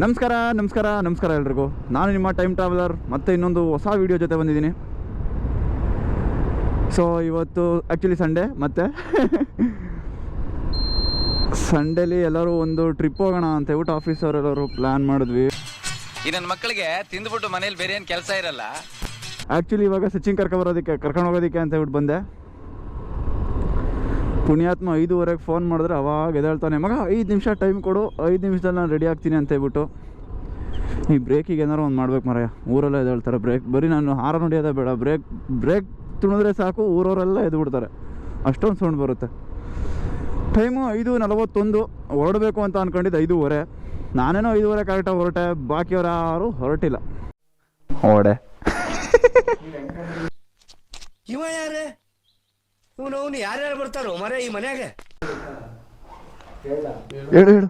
ನಮಸ್ಕಾರ ನಮಸ್ಕಾರ ನಮಸ್ಕಾರ ಎಲ್ರಿಗೂ. ನಾನು ನಿಮ್ಮ ಟೈಮ್ ಟ್ರಾವೆಲರ್ ಮತ್ತೆ ಇನ್ನೊಂದು ಹೊಸ ವಿಡಿಯೋ ಜೊತೆ ಬಂದಿದ್ದೀನಿ. ಸೊ ಇವತ್ತು ಆ್ಯಕ್ಚುಲಿ ಸಂಡೇ ಮತ್ತೆ ಸಂಡೇಲಿ ಎಲ್ಲರೂ ಒಂದು ಟ್ರಿಪ್ ಹೋಗೋಣ ಅಂತ ಹೇಳ್ಬಿಟ್ಟು ಆಫೀಸವರೆಲ್ಲರೂ ಪ್ಲ್ಯಾನ್ ಮಾಡಿದ್ವಿ. ಈ ನನ್ನ ಮಕ್ಕಳಿಗೆ ತಿಂದ್ಬಿಟ್ಟು ಮನೇಲಿ ಬೇರೆ ಏನು ಕೆಲಸ ಇರಲ್ಲ? ಆ್ಯಕ್ಚುಲಿ ಇವಾಗ ಸಚಿನ್ ಕರ್ಕೊಂಬರೋದಕ್ಕೆ ಕರ್ಕೊಂಡು ಹೋಗೋದಕ್ಕೆ ಅಂತ ಹೇಳ್ಬಿಟ್ಟು ಬಂದೆ. ಪುಣ್ಯಾತ್ಮ ಐದುವರೆಗೆ ಫೋನ್ ಮಾಡಿದ್ರೆ ಅವಾಗ ಎದ್ದೇಳ್ತಾನೆ ಮಗ ಐದು ನಿಮಿಷ ಟೈಮ್ ಕೊಡು ಐದು ನಿಮಿಷದಲ್ಲಿ ನಾನು ರೆಡಿ ಆಗ್ತೀನಿ ಅಂತ ಹೇಳ್ಬಿಟ್ಟು. ಈ ಬ್ರೇಕಿಗೆ ಏನಾರು ಒಂದು ಮಾಡ್ಬೇಕು ಮರ ಊರೆಲ್ಲ ಎದ್ದೇಳ್ತಾರೆ ಬ್ರೇಕ್. ಬರೀ ನಾನು ಹಾರ ನೋಡಿಯೋದೇ ಬೇಡ. ಬ್ರೇಕ್ ಬ್ರೇಕ್ ತುಣಿದ್ರೆ ಸಾಕು ಊರವರೆಲ್ಲ ಎದ್ಬಿಡ್ತಾರೆ. ಅಷ್ಟೊಂದು ಸೌಂಡ್ ಬರುತ್ತೆ. ಟೈಮು ಐದು ನಲವತ್ತೊಂದು. ಹೊರಡಬೇಕು ಅಂತ ಅಂದ್ಕೊಂಡಿದ್ದು ಐದೂವರೆ. ನಾನೇನೋ ಐದೂವರೆ ಕರೆಕ್ಟಾಗಿ ಹೊರಟೆ. ಬಾಕಿಯವ್ರು ಯಾರು ಹೊರಟಿಲ್ಲ. ಓಡೆ. ಇವ ಯಾರೇ? ಇವನು ಅವನು ಯಾರ್ಯಾರು ಬರ್ತಾರೋ ಮರ ಈ ಮನ್ಯಾಗ. ಹೇಳು ಹೇಳು.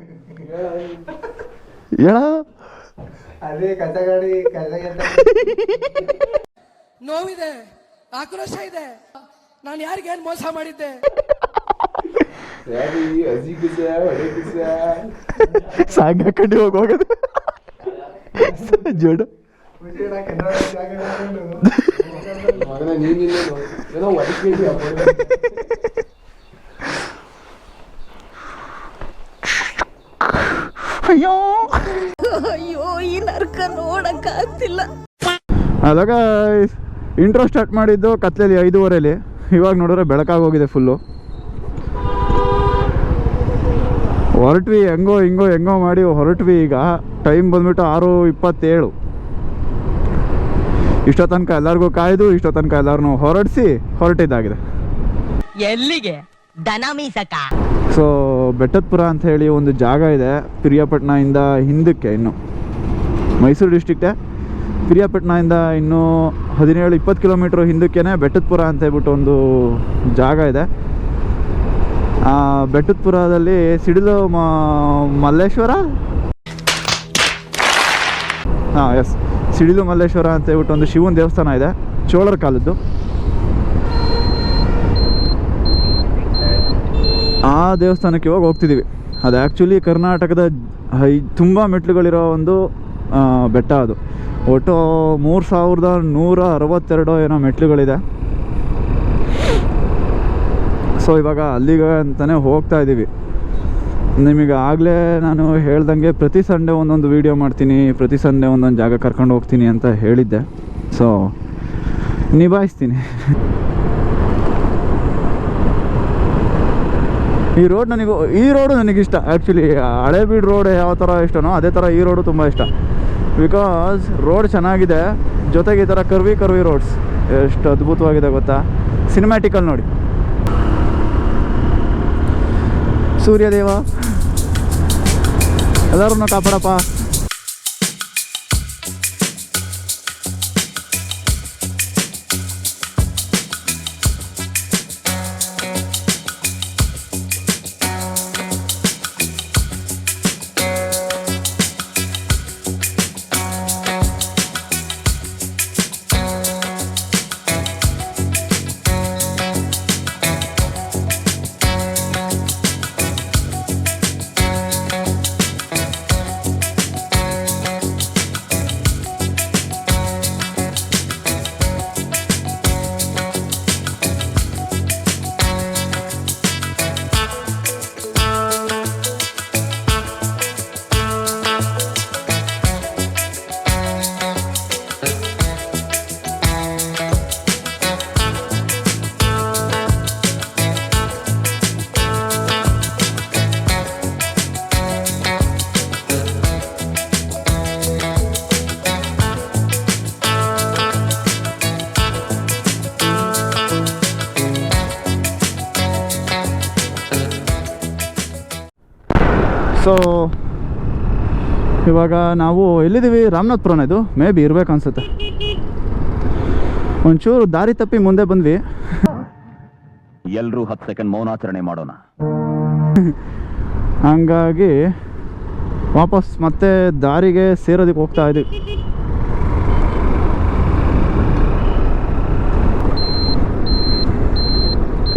ಅದೇ ನೋವಿದೆ ಆಕ್ರೋಶ ಇದೆ. ನಾನು ಯಾರಿಗೇನು ಮೋಸ ಮಾಡಿದ್ದೆ? ಸಾಂಗ್ ಹಾಕೊಂಡು ಹೋಗಿ ಹೋಗೋದು ಜೋಡು ಮಗನ ನೀನಿಲ್ಲ ಏನೋ ಒದಗಿದ್ಯಾ ಅಯ್ಯೋ. ಅಯ್ಯೋ ಈ ನರ್ಕ ನೋಡಕ್ಕಾಗ್ತಿಲ್ಲ. ಅದಾಗ ಇಂಟ್ರೋ ಸ್ಟಾರ್ಟ್ ಮಾಡಿದ್ದು ಕತ್ಲೇಲಿ ಐದೂವರೆಲಿ. ಇವಾಗ ನೋಡಿದ್ರೆ ಬೆಳಕಾಗೋಗಿದೆ ಫುಲ್ಲು ಹೊರಟ್ವಿ ಹೆಂಗೋ ಹಿಂಗೋ ಹೆಂಗೋ ಮಾಡಿ ಹೊರಟ್ವಿ ಈಗ. ಟೈಮ್ ಬಂದ್ಬಿಟ್ಟು ಆರು ಇಪ್ಪತ್ತೇಳು. ಇಷ್ಟೋ ತನಕ ಎಲ್ಲರಿಗೂ ಕಾಯ್ದು ಇಷ್ಟೋ ತನಕ ಎಲ್ಲರನ್ನೂ ಹೊರಡಿಸಿ ಹೊರಟಿದ್ದಾಗಿದೆ. ಎಲ್ಲಿಗೆ? ದನ ಮೀಸಕ. ಸೊ ಬೆಟ್ಟದಪುರ ಅಂತ ಹೇಳಿ ಒಂದು ಜಾಗ ಇದೆ ಪಿರಿಯಾಪಟ್ಟಣದಿಂದ ಹಿಂದಕ್ಕೆ ಇನ್ನು. ಮೈಸೂರು ಡಿಸ್ಟಿಕ್ಟೇ ಪಿರಿಯಾಪಟ್ಟಣದಿಂದ ಇನ್ನೂ ಹದಿನೇಳು ಇಪ್ಪತ್ತು ಕಿಲೋಮೀಟ್ರ್ ಹಿಂದಕ್ಕೇ ಬೆಟ್ಟದಪುರ ಅಂತ ಹೇಳ್ಬಿಟ್ಟು ಒಂದು ಜಾಗ ಇದೆ. ಆ ಬೆಟ್ಟದಪುರದಲ್ಲಿ ಸಿಡಿಲು ಮಲ್ಲೇಶ್ವರ? ಹಾಂ ಎಸ್ ಸಿಡಿಲು ಮಲ್ಲೇಶ್ವರ ಅಂತ ಹೇಳ್ಬಿಟ್ಟು ಒಂದು ಶಿವನ ದೇವಸ್ಥಾನ ಇದೆ, ಚೋಳರ ಕಾಲದ್ದು. ಆ ದೇವಸ್ಥಾನಕ್ಕೆ ಇವಾಗ ಹೋಗ್ತಿದ್ದೀವಿ ಅದು ಆ್ಯಕ್ಚುಲಿ ಕರ್ನಾಟಕದ ಹೈ, ತುಂಬ ಮೆಟ್ಲುಗಳಿರೋ ಒಂದು ಬೆಟ್ಟ ಅದು. ಒಟ್ಟು ಮೂರು ಸಾವಿರದ ನೂರ ಅರವತ್ತೆರಡು ಏನೋ ಮೆಟ್ಲುಗಳಿದೆ ಸೊ ಇವಾಗ ಅಲ್ಲಿಗೆ ಅಂತಲೇ ಹೋಗ್ತಾ ಇದ್ದೀವಿ ನಿಮಗೆ ಆಗಲೇ ನಾನು ಹೇಳ್ದಂಗೆ ಪ್ರತಿ ಸಂಡೇ ಒಂದೊಂದು ವೀಡಿಯೋ ಮಾಡ್ತೀನಿ, ಪ್ರತಿ ಸಂಡೇ ಒಂದೊಂದು ಜಾಗ ಕರ್ಕೊಂಡು ಹೋಗ್ತೀನಿ ಅಂತ ಹೇಳಿದ್ದೆ. ಸೊ ನಿಭಾಯಿಸ್ತೀನಿ. ಈ ರೋಡ್ ನನಗೂ, ಈ ರೋಡು ನನಗಿಷ್ಟ. ಆ್ಯಕ್ಚುಲಿ ಹಳೇಬೀಡು ರೋಡ್ ಯಾವ ಥರ ಇಷ್ಟನೋ ಅದೇ ಥರ ಈ ರೋಡು ತುಂಬ ಇಷ್ಟ. ಬಿಕಾಸ್ ರೋಡ್ ಚೆನ್ನಾಗಿದೆ. ಜೊತೆಗೆ ಈ ಥರ ಕರ್ವಿ ಕರ್ವಿ ರೋಡ್ಸ್ ಎಷ್ಟು ಅದ್ಭುತವಾಗಿದೆ ಗೊತ್ತಾ? ಸಿನಿಮ್ಯಾಟಿಕಲ್ ನೋಡಿ. ಸೂರ್ಯದೇವ. ಎಲ್ಲರನ್ನೂ ಕಾಪಾಡಪ್ಪ. ಇವಾಗ ನಾವು ಎಲ್ಲಿದ್ದೀವಿ? ರಾಮನಾಥ್ಪುರನ ಇದು. ಮೇ ಬಿ ಇರ್ಬೇಕು ಅನ್ಸುತ್ತೆ. ಒಂಚೂರು ದಾರಿ ತಪ್ಪಿ ಮುಂದೆ ಬಂದ್ವಿ. ಎಲ್ಲರೂ ಹತ್ತು ಸೆಕೆಂಡ್ ಮೌನಾಚರಣೆ ಮಾಡೋಣ. ಹಂಗಾಗಿ ವಾಪಸ್ ಮತ್ತೆ ದಾರಿಗೆ ಸೇರೋದಕ್ಕೆ ಹೋಗ್ತಾ ಇದ್ವಿ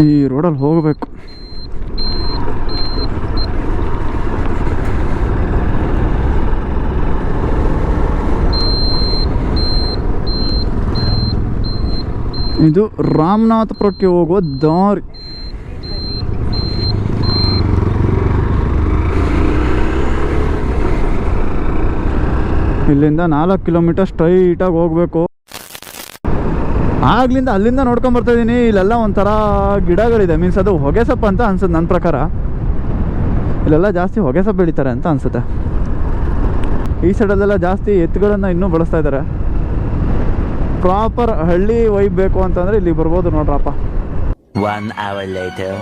ಈ ರೋಡಲ್ಲಿ ಹೋಗಬೇಕು. ಇದು ರಾಮನಾಥಪುರಕ್ಕೆ ಹೋಗುವ ದಾರಿ. ಇಲ್ಲಿಂದ ನಾಲ್ಕು ಕಿಲೋಮೀಟರ್ ಸ್ಟ್ರೈಟಾಗಿ ಹೋಗಬೇಕು. ಆಗ್ಲಿಂದ ಅಲ್ಲಿಂದ ನೋಡ್ಕೊಂಡು ಬರ್ತಾ ಇದ್ದೀನಿ ಇಲ್ಲೆಲ್ಲ ಒಂಥರ ಗಿಡಗಳಿದೆ. ಮೀನ್ಸ್ ಅದು ಹೊಗೆಸಪ್ಪ ಅಂತ ಅನ್ಸುತ್ತೆ ನನ್ನ ಪ್ರಕಾರ. ಇಲ್ಲೆಲ್ಲ ಜಾಸ್ತಿ ಹೊಗೆಸೊಪ್ಪು ಬೆಳಿತಾರೆ ಅಂತ ಅನ್ಸುತ್ತೆ. ಈ ಸೈಡಲ್ಲೆಲ್ಲ ಜಾಸ್ತಿ ಎತ್ತುಗಳನ್ನು ಇನ್ನೂ ಬಳಸ್ತಾ ಇದ್ದಾರೆ. ಪ್ರಾಪರ್ ಹಳ್ಳಿ ವೈಬ್ ಬೇಕು ಅಂತಂದ್ರೆ ಇಲ್ಲಿ ಬರ್ಬೋದು ನೋಡ್ರಪ್ಪ. ಒನ್ ಅವರ್ ಲೇಟರ್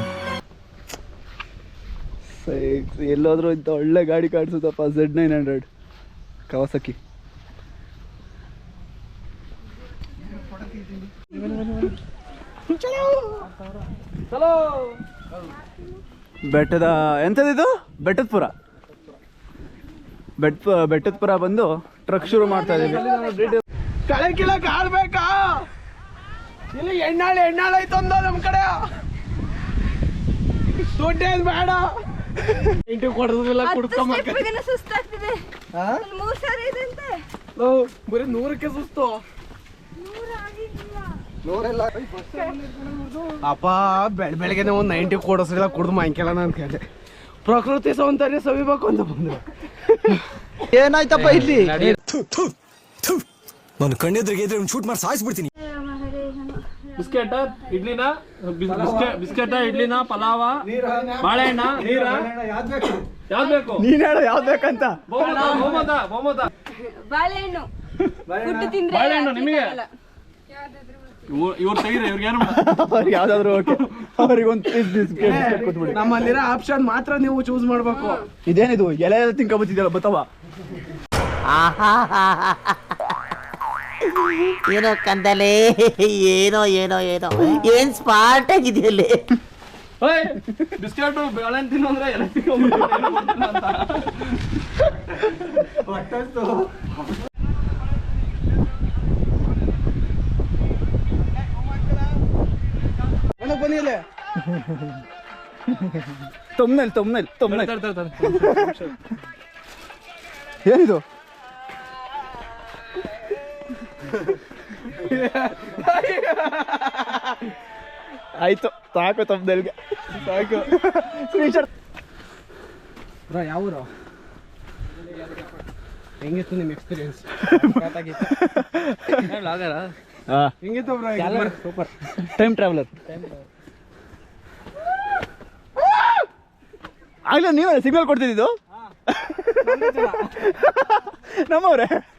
ಎಲ್ಲೋದ್ರೂ ಇಂಥ ಒಳ್ಳೆ ಗಾಡಿ ಕಾಣಿಸುತ್ತಪ್ಪ ಝೆಡ್ ನೈನ್ ಹಂಡ್ರೆಡ್ ಕವಾಸಕಿ ಬೆಟ್ಟದ ಎಂಥದಿದು ಬೆಟ್ಟದಪುರ. ಬೆಟ್ಟ ಬೆಟ್ಟದಪುರ ಬಂದು ಟ್ರಕ್ ಶುರು ಮಾಡ್ತಾ ಇದೀವಿ. ಕಳೆ ಕೀಳಕ್ ಆಡ್ಬೇಕಾ ಇಲ್ಲಿ ಎಣ್ಣಾಳೆ ಎಣ್ಣಾಳೆ ಐತಂದ ನಮ್ ಕಡೆ. ದೊಡ್ಡ ಬೇಡ. ಇಂಟು ಕೊಡೋದಿಲ್ಲ ಕುಡ್ಕೊಂಬರ್ಕ ಸುಸ್ತಾಗ್ತಿದೆ. ಮೂರ್ ಸಾರಿ ಇದೆ ಅಂತೆ. ಬರೀ ನೂರಕ್ಕೆ ಸುಸ್ತು. ಅಪ್ಪ ಬೆಳ ಬೆಳಗ್ಗೆನೆ ಒಂದ್ ನೈಂಟಿ ಕೊಡಸ್ರಿಲ್ಲ ಕುಡ್ದು ಮಾಂಕೇಳನ ಅಂತ ಕೇಳಿದೆ ಪ್ರಕೃತಿ ಸೌಂದರ್ಯ ಸವಿಬೇಕು ಅಂತ ಬಂದ್ರು. ಏನಾಯ್ತಪ್ಪ ಇಲ್ಲಿ? ನಾನು ಕಣ್ಣೆದ್ರಿಗೆ ಇದ್ರೆ ಶೂಟ್ ಮಾಡಿ ಸಾಯಿಸ್ಬಿಡ್ತೀನಿ ಬಿಸ್ಕೆಟ್ ಇಡ್ಲಿನ? ಬಿಸ್ಕೆಟ್ ಇಡ್ಲಿನ ಪಲಾವ ಬಾಳೆಹಣ್ಣ? ನೀರ ಯಾವ್ದು ಬೇಕು? ನೀನ್ ಹೇಳು ಯಾವ್ದು ಬೇಕಂತ. ಬಹುಮತ ಬಹುಮತ ಬಹುಮತ. ಬಾಳೆಹಣ್ಣು. ತಿಂದ್ರೆ ಬಾಳೆಹಣ್ಣು ನಿಮಗೆ? ಇವ್ರು ತೆಗೀರಿ ಇವ್ರಿಗೆ ಏನು ಅವ್ರಿಗೆ ಯಾವ್ದಾದ್ರು ಓಕೆ ಅವ್ರಿಗೆ ಒಂದು ಪೀಸ್ ಬಿಸ್ಕೆಟ್ ಕೊಟ್ಬಿಡಿ. ನಮ್ಮಲ್ಲಿರೋ ಆಪ್ಷನ್ ಮಾತ್ರ ನೀವು ಚೂಸ್ ಮಾಡ್ಬೇಕು. ಇದೇನಿದು? ಎಲೆ ಎಲ್ಲ ತಿನ್ಕೊಬತ್ತಿದ್ಯಲ್ಲ ಬತ್ತವ? ಏನೋ ಕಂದಲೆ ಏನೋ ಏನೋ ಏನೋ ಏನ್ ಸ್ಮಾರ್ಟ್ ಆಗಿದೆಯಲ್ಲಿ ಓಯ್ ಬಿಸ್ಕೆಟ್ ಬಾಳೆಹಣ್ಣು ತಿನ್ನು ಅಂದ್ರೆ ಎಲ್ಲ ತಿನ್ಕೊಂಡ್ಬಿಡ್ತೀನಿ, ಏನು ಗೊತ್ತಿಲ್ಲ ಅಂತ. ಆಯ್ತು ಸಾಕು ತೊಮ್ನೆಲ್ಗೆ ಸಾಕು. ಸ್ಕ್ರೀನ್ಶಾಟ್ ಯಾವ ಹೆಂಗಿತ್ತು ನಿಮ್ಮ ಎಕ್ಸ್ಪೀರಿಯನ್ಸ್ ಹೆಂಗಿತ್ತು ಬ್ರೋ ಸೂಪರ್ ಟೈಮ್ ಟ್ರಾವೆಲರ್ ಆಗ್ಲೇ ನೀವೇ ಸಿಗ್ನಲ್ ಕೊಡ್ತಿದ್ದು ನಮ್ಮವ್ರೆ.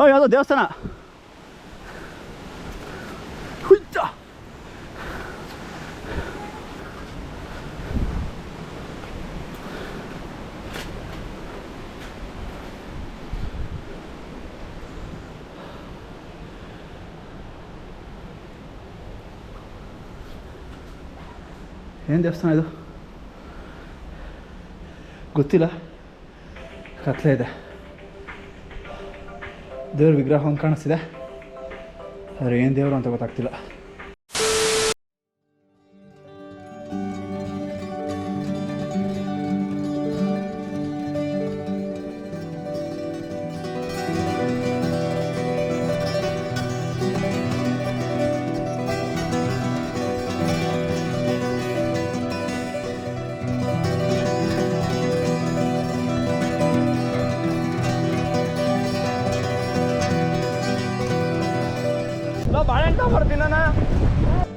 ಓ ಯಾವುದೋ ದೇವಸ್ಥಾನ ಹುಯ್ತ. ಏನು ದೇವಸ್ಥಾನ ಇದು ಗೊತ್ತಿಲ್ಲ ಕತ್ಲೆ ಇದೆ ದೇವ್ರ ವಿಗ್ರಹ ಒಂದು ಕಾಣಿಸ್ತಿದೆ. ಆದರೆ ಏನು ದೇವರು ಅಂತ ಗೊತ್ತಾಗ್ತಿಲ್ಲ.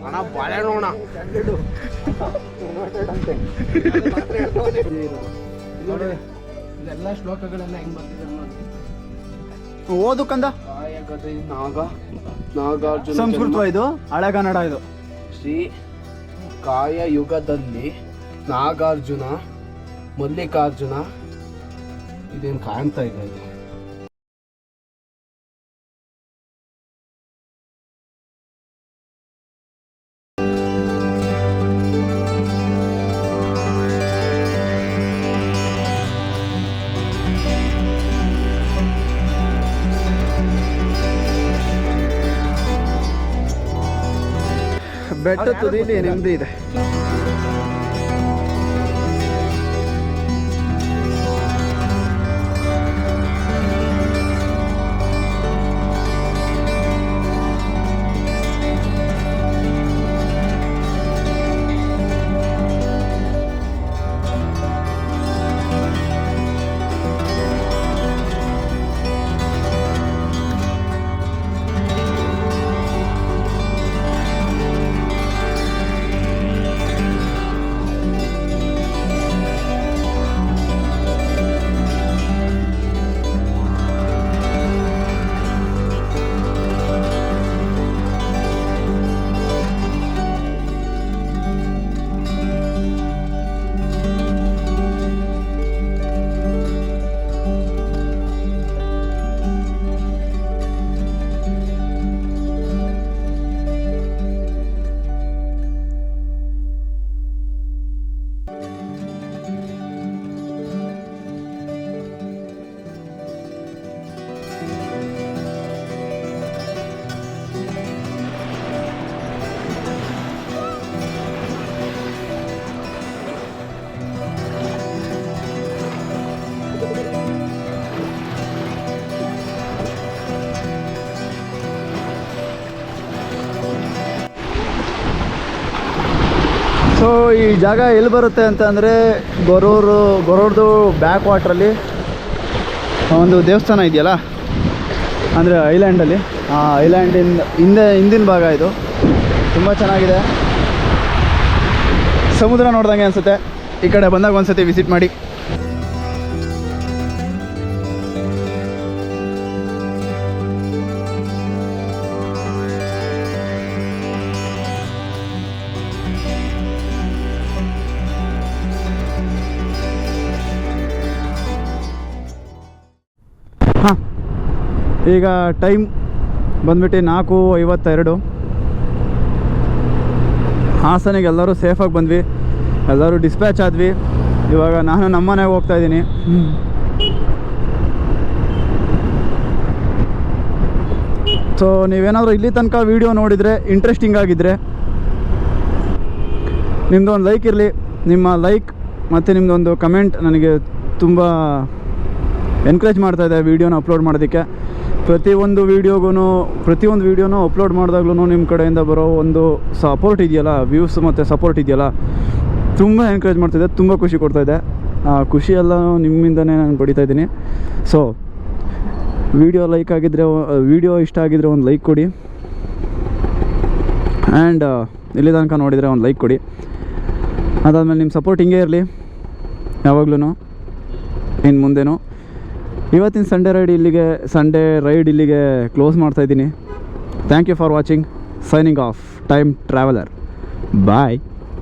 ಅಣ್ಣ ಬಾಳೆಹಣ್ಣು ಅಣ್ಣ ಇದೆಲ್ಲ ಶ್ಲೋಕಗಳೆಲ್ಲ ಹೆಂಗ್ ಬರ್ತಿದೆ ನೋಡಿ ಓದು ಕಂದ? ನಾಗ ನಾಗಾರ್ಜುನ ಸಂಸ್ಕೃತ ಇದು ಹಳೆಗನ್ನಡ ಇದು. ಶ್ರೀ ಕಾಯ ಯುಗದಲ್ಲಿ ನಾಗಾರ್ಜುನ ಮಲ್ಲಿಕಾರ್ಜುನ ಇದೇನು ಕಾಣ್ತಾ ಇದೆ? ಬೆಟ್ಟ ತುದಿಲಿ ನೆಮ್ಮದಿ ಇದೆ ಈ ಜಾಗ ಎಲ್ಲಿ ಬರುತ್ತೆ ಅಂತ ಅಂದರೆ ಗೊರೂರು, ಗೊರೂರ್ದು ಬ್ಯಾಕ್ ವಾಟ್ರಲ್ಲಿ ಒಂದು ದೇವಸ್ಥಾನ ಇದೆಯಲ್ಲ? ಅಂದರೆ ಐಲ್ಯಾಂಡಲ್ಲಿ ಆ ಐಲ್ಯಾಂಡಿಂದ ಹಿಂದೆ, ಹಿಂದಿನ ಭಾಗ ಇದು. ತುಂಬ ಚೆನ್ನಾಗಿದೆ. ಸಮುದ್ರ ನೋಡ್ದಂಗೆ ಅನಿಸುತ್ತೆ. ಈ ಕಡೆ ಬಂದಾಗ ಒಂದ್ಸತಿ ವಿಸಿಟ್ ಮಾಡಿ. ಈಗ ಟೈಮ್ ಬಂದ್ಬಿಟ್ಟು ನಾಲ್ಕು ಐವತ್ತೆರಡು. ಹಾಸನಿಗೆ ಎಲ್ಲರೂ ಸೇಫಾಗಿ ಬಂದ್ವಿ. ಎಲ್ಲರೂ ಡಿಸ್ಪ್ಯಾಚ್ ಆದ್ವಿ. ಇವಾಗ ನಾನು ನಮ್ಮನೆಗೆ ಹೋಗ್ತಾ ಇದ್ದೀನಿ. ಸೊ ನೀವೇನಾದರೂ ಇಲ್ಲಿ ತನಕ ವೀಡಿಯೋ ನೋಡಿದರೆ ಇಂಟ್ರೆಸ್ಟಿಂಗ್ ಆಗಿದ್ದರೆ ನಿಮ್ಮದು ಒಂದು ಲೈಕ್ ಇರಲಿ. ನಿಮ್ಮ ಲೈಕ್ ಮತ್ತು ನಿಮ್ಮದೊಂದು ಕಮೆಂಟ್ ನನಗೆ ತುಂಬ ಎನ್ಕರೇಜ್ ಮಾಡ್ತಾ ಇದೆ ವೀಡಿಯೋನ ಅಪ್ಲೋಡ್ ಮಾಡೋದಕ್ಕೆ. ಪ್ರತಿಯೊಂದು ವೀಡಿಯೋಗೂ ಪ್ರತಿಯೊಂದು ವೀಡಿಯೋನೂ ಅಪ್ಲೋಡ್ ಮಾಡಿದಾಗ್ಲೂ ನಿಮ್ಮ ಕಡೆಯಿಂದ ಬರೋ ಒಂದು ಸಪೋರ್ಟ್ ಇದೆಯಲ್ಲ ವ್ಯೂಸ್ ಮತ್ತು ಸಪೋರ್ಟ್ ಇದೆಯಲ್ಲ, ತುಂಬ ಎನ್ಕರೇಜ್ ಮಾಡ್ತಾಯಿದೆ ತುಂಬ ಖುಷಿ ಕೊಡ್ತಾಯಿದೆ ಆ ಖುಷಿಯೆಲ್ಲ ನಿಮ್ಮಿಂದನೇ ನಾನು ಪಡಿತಾ ಇದ್ದೀನಿ. ಸೊ ವಿಡಿಯೋ ಲೈಕ್ ಆಗಿದ್ದರೆ ವಿಡಿಯೋ ಇಷ್ಟ ಆಗಿದ್ದರೆ ಒಂದು ಲೈಕ್ ಕೊಡಿ. ಆ್ಯಂಡ್ ಇಲ್ಲಿ ತನಕ ನೋಡಿದರೆ ಒಂದು ಲೈಕ್ ಕೊಡಿ. ಅದಾದಮೇಲೆ ನಿಮ್ಮ ಸಪೋರ್ಟ್ ಹಿಂಗೆ ಇರಲಿ ಯಾವಾಗ್ಲೂ ಇನ್ನು ಮುಂದೆನೂ. ಇವತ್ತಿನ ಸಂಡೇ ರೈಡ್ ಇಲ್ಲಿಗೆ ಸಂಡೇ ರೈಡ್ ಇಲ್ಲಿಗೆ ಕ್ಲೋಸ್ ಮಾಡ್ತಾ ಇದ್ದೀನಿ. Thank you for watching signing off time traveller bye